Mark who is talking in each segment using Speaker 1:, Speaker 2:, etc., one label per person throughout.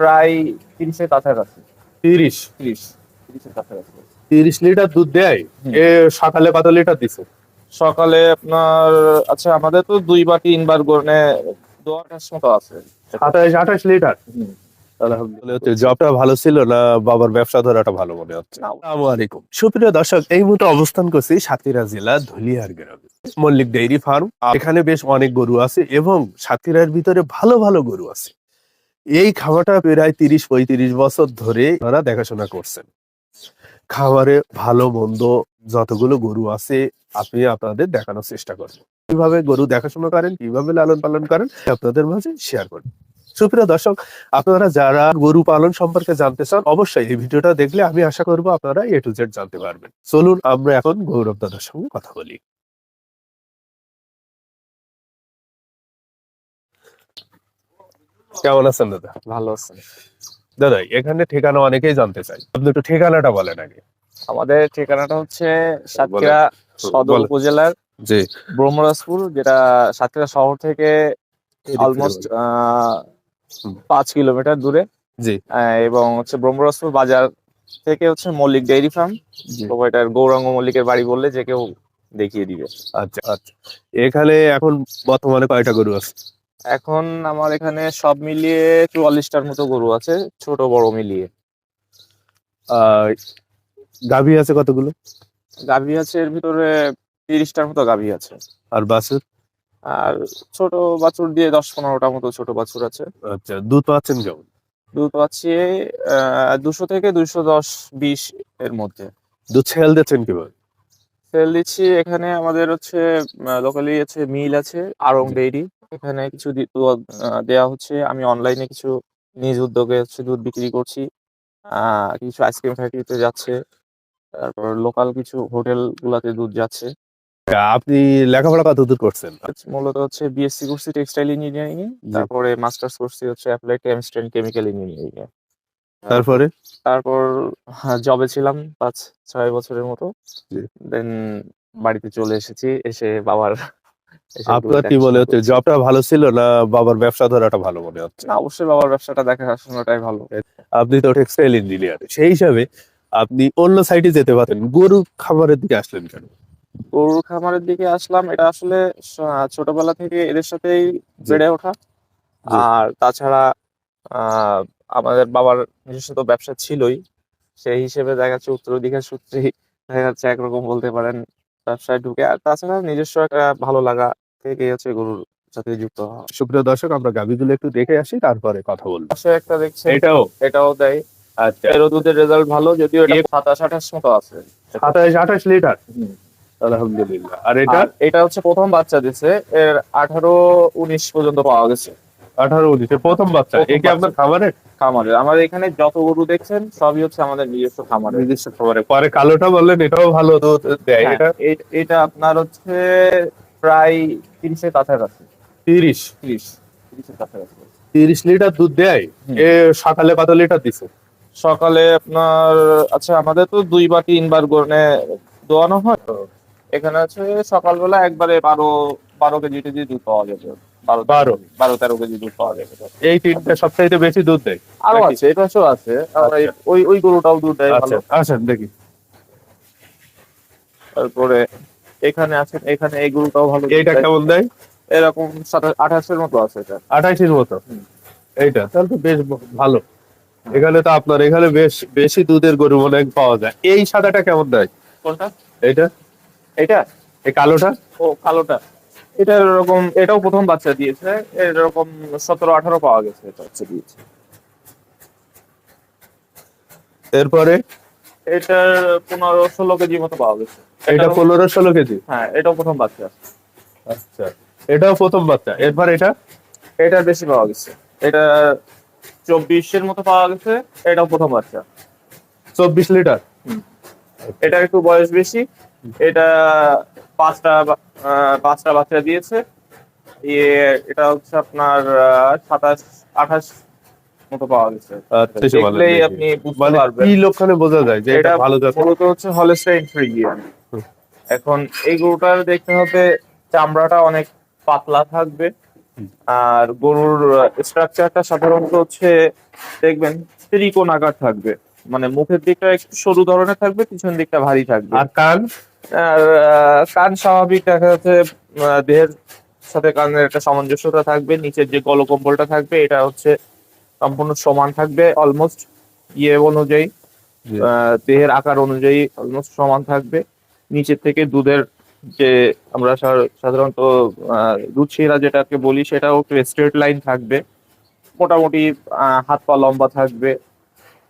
Speaker 1: প্রায় তিরিশের কাছাকাছি।
Speaker 2: তিরিশ?
Speaker 1: তিরিশ তিরিশের কাছাকাছি।
Speaker 2: তিরিশ লিটার দুধ দেয়? এ সকালে কত লিটার দিছে?
Speaker 1: সকালে আপনার আচ্ছা আমাদের তো দুই বা তিনবার গড়নে দোয়াটার মতো আছে।
Speaker 2: সাতাইশ আঠাশ লিটার? জবটা ভালো ছিল না বাবার ব্যবসা ধরাটা ভালো মনে হচ্ছে? আলাইকুম। সুপ্রিয় দর্শক এই মুহূর্তে অবস্থান করছি সাতক্ষীরা জেলা ধুলিয়ার গ্রামে। মল্লিক ডেইরি ফার্ম এখানে বেশ অনেক গরু আছে এবং সাতক্ষীরার ভিতরে ভালো ভালো গরু আছে। এই খাওয়াটা প্রায় তিরিশ, পঁয়ত্রিশ বছর ধরে ওনারা দেখাশোনা করছেন। খাবারে ভালো, মন্দ যতগুলো গরু আছে, আপনি আপনাদের দেখানোর চেষ্টা করবেন। কীভাবে গরু দেখাশোনা করেন, কীভাবে লালন পালন করেন আপনাদের মাঝে শেয়ার করবেন। সুপ্রিয় দর্শক, আপনারা যারা গরু পালন সম্পর্কে জানতে চান, অবশ্যই এই ভিডিওটা দেখলে আমি আশা করব আপনারা এ টু জেড জানতে পারবেন। চলুন আমরা এখন গৌরব দাদার সঙ্গে কথা বলি। কেমন আছেন দাদা?
Speaker 1: ভালো আছেন
Speaker 2: দাদা এখানে ঠিকানা অনেকেই জানতে চাই আপনি একটু ঠিকানাটা বলেন আগে।
Speaker 1: আমাদের ঠিকানাটা হচ্ছে সাতক্ষীরা সদর উপজেলার
Speaker 2: জি।
Speaker 1: ব্রহ্মরাজপুর যেটা সাতক্ষীরা শহর থেকে অলমোস্ট। পাঁচ কিলোমিটার দূরে।
Speaker 2: জি।
Speaker 1: এবং হচ্ছে ব্রহ্মরাজপুর বাজার থেকে হচ্ছে Mallick dairy farm. Provider Gouranga মল্লিকের বাড়ি বললে যে কেউ দেখিয়ে দিবে।
Speaker 2: আচ্ছা আচ্ছা। এখানে এখন বর্তমানে কয়টা গরু আছে?
Speaker 1: এখন আমার এখানে সব মিলিয়ে চুয়াল্লিশটার মতো গরু আছে ছোট বড় মিলিয়ে।
Speaker 2: আহ গাভী আছে কতগুলো?
Speaker 1: গাভী আছে এর ভিতরে তিরিশটার মতো গাভী আছে।
Speaker 2: আর বাছুর?
Speaker 1: আর ছোট বাছুর দিয়ে দশ পনেরোটার মতো ছোট বাছুর আছে।
Speaker 2: আচ্ছা দুধ পাচ্ছেন কেমন?
Speaker 1: দুধ পাচ্ছি দুশো থেকে দুইশো দশ বিশ এর মধ্যে।
Speaker 2: দুধ ছেল দিচ্ছেন কীভাবে?
Speaker 1: সেল দিচ্ছি এখানে আমাদের হচ্ছে লোকালি আছে মিল আছে আরং ডেইরি। এখানে কিছু দেয়া হচ্ছে। আমি অনলাইনে কিছু নিজ উদ্যোগে হচ্ছে দুধ বিক্রি করছি। আহ, কিছু আইসক্রিম ফ্যাক্টরিতে যাচ্ছে। তারপর লোকাল কিছু হোটেল গুলাতে দুধ যাচ্ছে।
Speaker 2: আপনি লেখাপড়া কত দূর করছেন?
Speaker 1: মূলত হচ্ছে বিএসসি করছি টেক্সটাইল ইঞ্জিনিয়ারিং এ। তারপরে মাস্টার্স করছি হচ্ছে applied chemistry and chemical engineering এ।
Speaker 2: তারপরে?
Speaker 1: তারপর জবে ছিলাম পাঁচ ছয় বছরের মতো। দেন বাড়িতে চলে এসেছি। এসে বাবার
Speaker 2: আপনার কি মনে হচ্ছে জবটা ভালো ছিল না বাবার ব্যবসা ধরাটা ভালো মনে হচ্ছে?
Speaker 1: না অবশ্যই বাবার ব্যবসাটা দেখাশোনাটাই ভালো।
Speaker 2: আপনি তো টেক্সটাইল ইঞ্জিনিয়ার সেই হিসাবে আপনি অন্য সাইডে যেতে পারেন গরু খামারের দিকে আসলেন কেন?
Speaker 1: গরুর খামারের দিকে আসলাম এটা আসলে ছোটবেলা থেকে এদের সাথেই বেড়ে ওঠা। আর তাছাড়া আহ, আমাদের বাবার নিজস্ব তো ব্যবসা ছিলই সেই হিসেবে দেখা যাচ্ছে উত্তরাধিকার সূত্রেই দেখা যাচ্ছে একরকম বলতে পারেন। ব্যবসায় ঢুকে। আর তাছাড়া নিজস্ব একটা ভালো লাগা থেকে হচ্ছে গরুর সাথে যুক্ত হওয়া।
Speaker 2: সুপ্রিয় দর্শক আমরা গাভিগুলো একটু দেখে আসি তারপরে কথা বলব।
Speaker 1: পাশে একটা দেখছেন
Speaker 2: এটাও?
Speaker 1: এটাও দেয়
Speaker 2: আচ্ছা।
Speaker 1: দুধের রেজাল্ট ভালো যদিও এটা সাতাশ আঠাশ মতো আছে।
Speaker 2: আঠাশ লিটার? আলহামদুলিল্লাহ। আর এটা?
Speaker 1: এটা হচ্ছে প্রথম বাচ্চা দিছে এর আঠারো উনিশ পর্যন্ত পাওয়া গেছে।
Speaker 2: আঠারো উনিশে প্রথম বাচ্চা।
Speaker 1: প্রথম
Speaker 2: একে আপনার খামারে
Speaker 1: খামারের। আমাদের এখানে যত গরু দেখছেন সবই হচ্ছে আমাদের নিজস্ব খামারের।
Speaker 2: নিজস্ব খামারে পরে কালোটা বললেন এটাও ভালো দুধ দেয়।
Speaker 1: হ্যাঁ,
Speaker 2: এটা
Speaker 1: এটা আপনার হচ্ছে প্রায় তিরিশের কাছাকাছি।
Speaker 2: তিরিশ?
Speaker 1: তিরিশ তিরিশের কাছাকাছি।
Speaker 2: তিরিশ লিটার দুধ দেয়? এ সকালে কত লিটার দিছে?
Speaker 1: সকালে আপনার আচ্ছা আমাদের তো দুই বা তিনবার গড়নে দোয়ানো হয়। তো এখানে হচ্ছে সকালবেলা একবারে বারো বারো কেজি টেজি দুধ পাওয়া যাবে। বারো
Speaker 2: বারো?
Speaker 1: তেরো কেজি দুধ পাওয়া যাবে।
Speaker 2: এই তিনটা সবচাইতে বেশি দুধ দেয়। আরও
Speaker 1: আছে এটা আছে। ওই ওই গরুটাও দুধ দেয়
Speaker 2: আচ্ছা
Speaker 1: ভালো
Speaker 2: আসেন দেখি।
Speaker 1: তারপরে এখানে আছে এখানে এই গরুটাও ভালো
Speaker 2: এইটা কেমন দেয়?
Speaker 1: এরকম আঠাশের মতো আছে এটা।
Speaker 2: আঠাইশের মতো? এইটা? তাহলে তো বেশ ভালো। এখানে তো আপনার এখানে বেশ বেশি দুধের গরু মনে পাওয়া যায়। এই সাদাটা কেমন দেয়?
Speaker 1: কোনটা?
Speaker 2: এইটা?
Speaker 1: এটা
Speaker 2: এই কালোটা?
Speaker 1: ও কালোটা। এটা এরকম এটাও প্রথম বাচ্চা দিয়েছে। এরকম সতেরো আঠারো পাওয়া গেছে এটা হচ্ছে দিয়েছে।
Speaker 2: এরপরে?
Speaker 1: এটার পনেরো ষোলো কেজি মতো পাওয়া গেছে।
Speaker 2: এটা পনেরো ষোলো কেজি?
Speaker 1: হ্যাঁ এটাও প্রথম বাচ্চা।
Speaker 2: আচ্ছা এটাও প্রথম বাচ্চা। এরপর এটা?
Speaker 1: এটার বেশি পাওয়া গেছে। এটা চব্বিশের মতো পাওয়া গেছে এটাও প্রথম বাচ্চা।
Speaker 2: চব্বিশ লিটার?
Speaker 1: এটা একটু বয়স বেশি। এটা পাঁচটা পাঁচটা বাচ্চা দিয়েছে। ইয়ে এটা হচ্ছে আপনার সাতাশ আঠাশ মতো পাওয়া গেছে।
Speaker 2: আচ্ছা,
Speaker 1: দেখলেই আপনি বুঝতে
Speaker 2: মানে
Speaker 1: পারবেন।
Speaker 2: কি লক্ষণে বোঝা যায় যে এটা
Speaker 1: এটা
Speaker 2: ভালো জাত?
Speaker 1: মূলত হচ্ছে হলস্টাইন ফ্রিজিয়ান এখন এই গরুটার দেখতে হবে চামড়াটা অনেক পাতলা থাকবে। আর গরুর স্ট্রাকচারটা সাধারণত হচ্ছে দেখবেন ত্রিকোণ আকার থাকবে। মানে মুখের দিকটা একটু সরু ধরনের থাকবে পিছন দিকটা ভারী থাকবে।
Speaker 2: আর কান?
Speaker 1: আর কান স্বাভাবিক দেখা যাচ্ছে দেহের সাথে কানের একটা সামঞ্জস্যতা থাকবে নিচের যে গলকম্বলটা থাকবে এটা হচ্ছে সম্পূর্ণ সমান থাকবে অলমোস্ট ইয়ে অনুযায়ী দেহের আকার অনুযায়ী অলমোস্ট সমান থাকবে। নিচের থেকে দুধের যে আমরা সাধারণত দুধ শিরা যেটাকে বলি সেটাও একটু স্ট্রেট লাইন থাকবে। মোটামুটি হাত পা লম্বা থাকবে।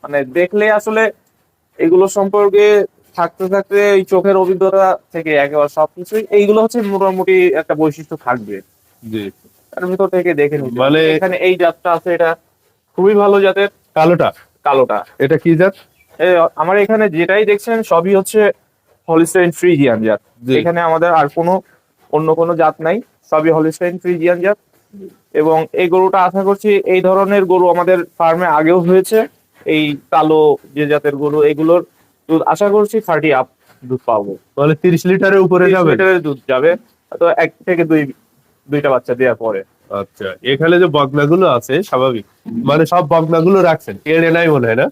Speaker 1: মানে দেখলে আসলে এগুলো সম্পর্কে থাকতে থাকতে এই চোখের অভিজ্ঞতা থেকে একেবারে সবকিছুই এইগুলো হচ্ছে মোটামুটি একটা বৈশিষ্ট্য থাকবে।
Speaker 2: জি।
Speaker 1: তার ভিতর থেকে দেখে নিতে
Speaker 2: মানে-
Speaker 1: এখানে এই জাতটা আছে এটা খুবই ভালো জাতের।
Speaker 2: কালোটা?
Speaker 1: কালোটা।
Speaker 2: এটা কি জাত?
Speaker 1: এ, আমার এখানে যেটাই দেখছেন সবই হচ্ছে হলিস্টাইন ফ্রিজিয়ান জাত। এখানে আমাদের আর কোনো অন্য কোনো জাত নাই। সবই হলিস্টাইন ফ্রিজিয়ান জাত। এবং এই গরুটা আশা করছি এই ধরনের গরু আমাদের ফার্মে আগেও হয়েছে। এই কালো যে জাতের গরু এগুলোর দুধ আশা করছি থার্টি আপ দুধ পাবো।
Speaker 2: তাহলে তিরিশ লিটারের উপরে যাবে?
Speaker 1: লিটারের দুধ যাবে। তো এক থেকে দুই দুইটা বাচ্চা দেওয়ার পরে।
Speaker 2: আচ্ছা এখানে যে বগনাগুলো আছে স্বাভাবিক। মানে সব বগনাগুলো রাখছেন এড়ে নাই মনে হয় না?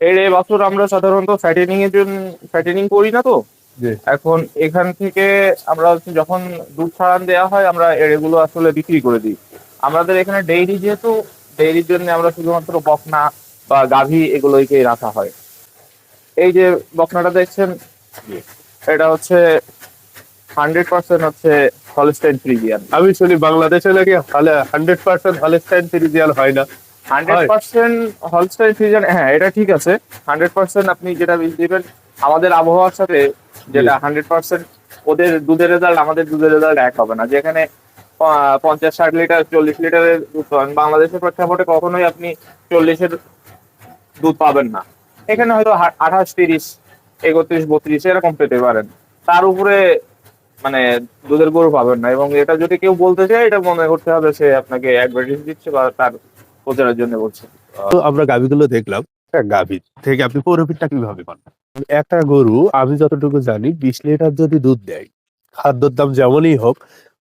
Speaker 1: এর এই বছর আমরা সাধারণত ফ্যাটেনিং এর জন্য ফ্যাটেনিং করি না তো? এখন এখান থেকে আমরা যখন দুধ ছাড়ান দেওয়া হয় আমরা এগুলো আসলে বিক্রি করে দিই। আমাদের এখানে ডেইরি যেহেতু ডেইরির জন্য আমরা শুধুমাত্র বকনা বা গাভী এগুলোকেই রাখা হয়। এই যে বকনাটা দেখছেন এটা হচ্ছে হান্ড্রেড পার্সেন্ট হচ্ছে হলস্টাইন ফ্রিজিয়ান
Speaker 2: আমি শুনি বাংলাদেশে নাকি হান্ড্রেড পার্সেন্ট হলস্টাইন ফ্রিজিয়ান হয় না।
Speaker 1: হান্ড্রেড পার্সেন্ট হলস্টাইন ফ্রিজিয়ান হ্যাঁ এটা ঠিক আছে। হান্ড্রেড পার্সেন্ট আপনি যেটা বীজ দিবেন আমাদের আবহাওয়ার সাথে যেটা হান্ড্রেড পার্সেন্ট ওদের দুধের রেজাল্ট আমাদের দুধের রেজাল্ট এক হবে না। যেখানে পঞ্চাশ ষাট লিটার চল্লিশ লিটারের দুধ পাবেন। বাংলাদেশের প্রেক্ষাপটে কখনোই আপনি চল্লিশের দুধ পাবেন না। এখানে হয়তো আঠাশ, তিরিশ, একত্রিশ, বত্রিশ এরকম পেতে পারেন। তার উপরে মানে দুধের গরু পাবেন না এবং এটা যদি কেউ বলতে চায়, এটা মনে করতে হবে সে আপনাকে অ্যাডভার্টাইজ দিচ্ছে বা তার প্রচারের জন্য বলছে।
Speaker 2: তো আমরা গাভিগুলো দেখলাম। গাভি থেকে আপনি প্রফিটটা কীভাবে পান? একটা গরু, আমি যতটুকু জানি, বিশ লিটার যদি দুধ দেয়, খাদ্যর দাম যেমনই হোক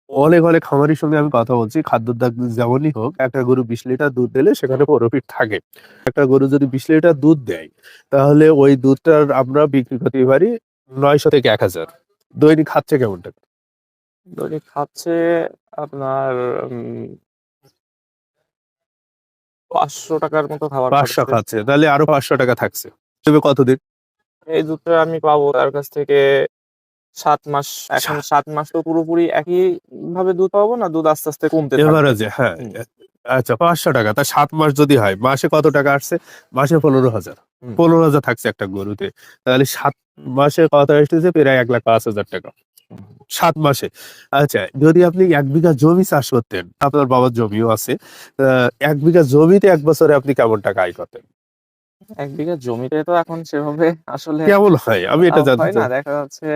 Speaker 2: অনেক অনেক খামারির সঙ্গে আমি কথা বলছি খাদ্যর দাগ যেমনই হোক একটা গরু বিশ লিটার দুধ দিলে সেখানে প্রফিট থাকে। একটা গরু যদি বিশ লিটার দুধ দেয় তাহলে ওই দুধটার আমরা বিক্রি করতে পারি নয়শো থেকে এক হাজার। দৈনিক খাচ্ছে কেমন টাকা
Speaker 1: দৈনিক খাচ্ছে আপনার পাঁচশো টাকার মতো খাবার
Speaker 2: পাঁচশো
Speaker 1: খাচ্ছে।
Speaker 2: তাহলে আরও পাঁচশো টাকা থাকছে। তবে কতদিন?
Speaker 1: এই দুধটা আমি পাবো তার কাছ থেকে সাত মাস এখন সাত মাস তো পুরোপুরি একই ভাবে দুধ পাবো না? দুধ আস্তে আস্তে কমতে
Speaker 2: এভারেজে হ্যাঁ। আচ্ছা পাঁচশো টাকা। তা সাত মাস যদি হয় মাসে কত টাকা আসছে? মাসে পনেরো হাজার। পনেরো হাজার থাকছে একটা গরুতে। তাহলে সাত মাসে কত আসতেছে? প্রায় এক লাখ পাঁচ হাজার টাকা। সাত মাসে। আচ্ছা যদি আপনি এক বিঘা জমি চাষ করতেন আপনার বাবার জমিও আছে এক বিঘা জমিতে এক বছরে আপনি কেমন টাকা আয় করতেন?
Speaker 1: এক বিঘা জমিতে তো এখন সেভাবে আসলে
Speaker 2: কেমন হয় আমি এটা জানতে
Speaker 1: না।
Speaker 2: চাই।
Speaker 1: দেখা যাচ্ছে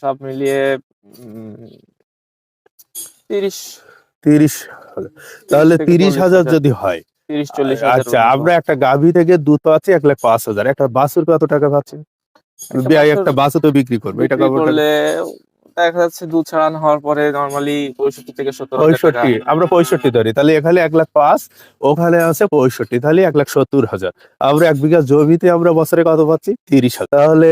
Speaker 1: সব মিলিয়ে তিরিশ
Speaker 2: তিরিশ। তাহলে তিরিশ হাজার। যদি হয়
Speaker 1: তিরিশ চল্লিশ
Speaker 2: আচ্ছা আমরা একটা গাভী থেকে দুধ পাচ্ছি এক লাখ পাঁচ হাজার একটা বাছুর কত টাকা পাচ্ছেন
Speaker 1: একটা
Speaker 2: বাসু তো বিক্রি করবে এটা?
Speaker 1: করলে দেখা যাচ্ছে দুধ ছাড়ানো হওয়ার পরে নর্মালি পঁয়ষট্টি থেকে সত্তর
Speaker 2: পঁয়ষট্টি আমরা পঁয়ষট্টি ধরি। তাহলে এখানে এক লাখ পাঁচ ওখানে আছে পঁয়ষট্টি তাহলে এক লাখ সত্তর হাজার। আমরা এক বিঘা জমিতে আমরা বছরে কত পাচ্ছি? তিরিশ হাজার। তাহলে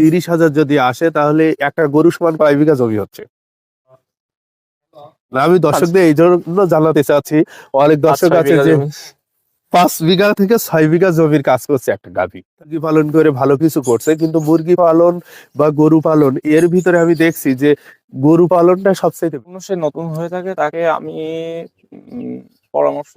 Speaker 2: তিরিশ হাজার যদি আসে তাহলে একটা গরু সমান কয় বিঘা জমি হচ্ছে? না, আমি দর্শকদের এই জন্য জানাতে চাচ্ছি অনেক দর্শক আছে যে। পাঁচ বিঘা থেকে ছয় বিঘা জমির কাজ করছে একটা গাভী। মুরগি পালন করে ভালো কিছু করছে, কিন্তু মুরগি পালন বা গরু পালন, এর ভিতরে আমি দেখছি যে গরু পালনটা সবচেয়ে
Speaker 1: সে নতুন হয়ে থাকে, তাকে আমি পরামর্শ